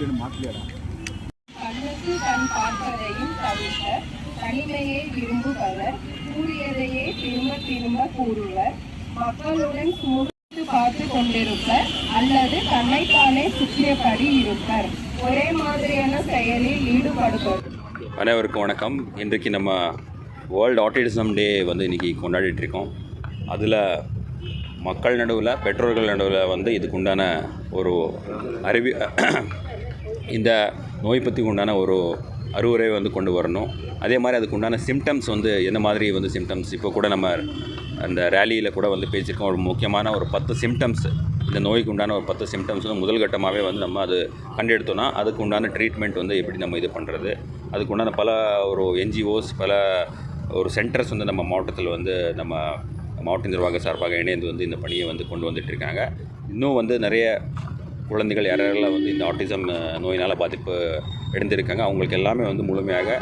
నేను మాట్లాడా கண்ணுக்கு கண் பார்ப்பதையும் தவிர்க்க தனிமையை விரும்புபவர் கூறியதையே திரும்ப திரும்ப கூறுவர். மக்களுடன் கூர்த்து பார்த்து கொண்டிருப்பர் அல்லது தன்னைத்தானே சுற்றியபடி இருப்பர். ஒரே மாதிரியான செயலில் ஈடுபடுவர் அனைவருக்கும் வணக்கம். இன்றைக்கு நம்ம வேர்ல்டு ஆட்டிசம் டே வந்து இன்றைக்கி கொண்டாடிட்டு இருக்கோம் அதில் மக்கள் நடுவில் பெற்றோர்கள் நடுவில் வந்து இதுக்குண்டான ஒரு அறிவி இந்த நோய் பற்றி உண்டான ஒரு அறிவுரை வந்து கொண்டு வரணும். அதே மாதிரி அதுக்கு உண்டான சிம்டம்ஸ் வந்து என்ன மாதிரி வந்து சிம்டம்ஸ் இப்போ கூட நம்ம அந்த ரேலியில் கூட வந்து பேசியிருக்கோம். ஒரு முக்கியமான ஒரு பத்து சிம்டம்ஸ் இந்த நோய்க்கு உண்டான ஒரு பத்து சிம்டம்ஸ் வந்து முதல் கட்டமாகவே வந்து நம்ம அது கண்டெடுத்தோன்னா அதுக்கு உண்டான ட்ரீட்மெண்ட் வந்து எப்படி நம்ம இது பண்ணுறது அதுக்கு உண்டான பல ஒரு என்ஜிஓஸ் பல ஒரு சென்டர்ஸ் வந்து நம்ம மாவட்டத்தில் வந்து நம்ம மாவட்ட நிர்வாக சார்பாக இணைந்து வந்து இந்த பணியை வந்து கொண்டு வந்துட்டுருக்காங்க இன்னும் வந்து நிறைய குழந்தைகள் யாரெல்லாம் வந்து இந்த ஆட்டிசம் நோயினால் பாதிப்பு அடைந்திருக்காங்க அவங்களுக்கு எல்லாமே வந்து முழுமையாக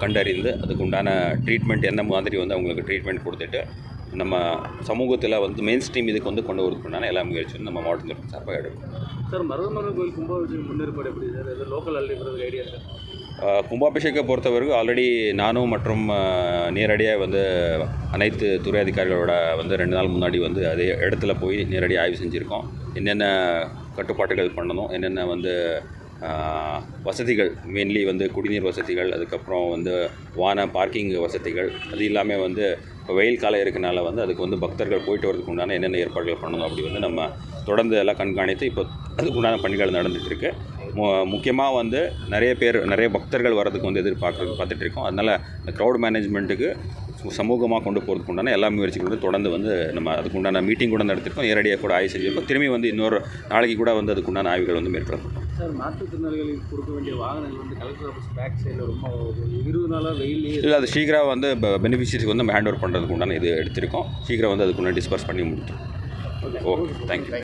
கண்டறிந்து அதுக்கு உண்டான ட்ரீட்மெண்ட் என்ன மாதிரி வந்து அவங்களுக்கு ட்ரீட்மெண்ட் கொடுத்துட்டு நம்ம சமூகத்தில் வந்து மெயின் ஸ்ட்ரீம் இதுக்கு வந்து கொண்டு வரதுக்குண்டான எல்லா முயற்சியும் நம்ம மாவட்ட நிர்வாக சார்பாக எடுக்கும் சார் மருதமலை கோயில் கும்பாபிஷேகம் முன்னேற்பாடு எப்படி சார்? எது லோக்கல் அள்ளிப்படுறதுக்கு ஐடியா சார் அஹ், கும்பாபிஷேகை பொறுத்தவரைக்கும் ஆல்ரெடி நானும் மற்றும் நேரடியாக வந்து அனைத்து துறை அதிகாரிகளோட வந்து ரெண்டு நாள் முன்னாடி வந்து அதே இடத்துல போய் நேரடியாக ஆய்வு செஞ்சுருக்கோம். என்னென்ன கட்டுப்பாடுகள் பண்ணணும். என்னென்ன வந்து வசதிகள் மெயின்லி வந்து குடிநீர் வசதிகள் அதுக்கப்புறம் வந்து வான பார்க்கிங் வசதிகள் அது எல்லாமே வந்து இப்போ வெயில் காலம் இருக்கனால வந்து அதுக்கு வந்து பக்தர்கள் போயிட்டு வரதுக்கு உண்டான என்னென்ன ஏற்பாடுகள் பண்ணணும் அப்படி வந்து நம்ம தொடர்ந்து எல்லாம் கண்காணித்து இப்போ அதுக்கு உண்டான பணிகள் நடந்துகிட்டு இருக்குது முக்கியமாக வந்து நிறைய பேர் நிறைய பக்தர்கள் வரதுக்கு வந்து எதிர்பார்க்குறது பார்த்துட்டு இருக்கோம். அதனால் இந்த க்ரௌட் மேனேஜ்மெண்ட்டுக்கு சமூகமாக கொண்டு போகிறதுக்கு உண்டான எல்லா முயற்சிகளும் வந்து தொடர்ந்து வந்து நம்ம அதுக்கு உண்டான மீட்டிங் கூட நடத்திருக்கோம். நேரடியாக கூட ஆய்வு செஞ்சிருக்கோம். திரும்பி வந்து இன்னொரு நாளைக்கு கூட வந்து அதுக்கு உண்டான ஆய்வுகள் வந்து மேற்கொள்ளப்படும். சார் மாற்றுத்திறனாளிகளுக்கு கொடுக்க வேண்டிய வாகனங்கள் வந்து கலெக்டர் ஆஃபீஸ் பேக் சைடில் ரொம்ப இருபது நாளாக வெயிலே இல்லை அது சீக்கிரம் வந்து பெனிஃபிஷரிக்கு வந்து நம்ம ஹேண்ட் ஓவர் பண்ணுறதுக்கு உண்டான இது எடுத்திருக்கோம். சீக்கிரம் வந்து அதுக்கு உண்டான டிஸ்பர்ஸ் பண்ணி முடிச்சோம் ஓகே. தேங்க்யூ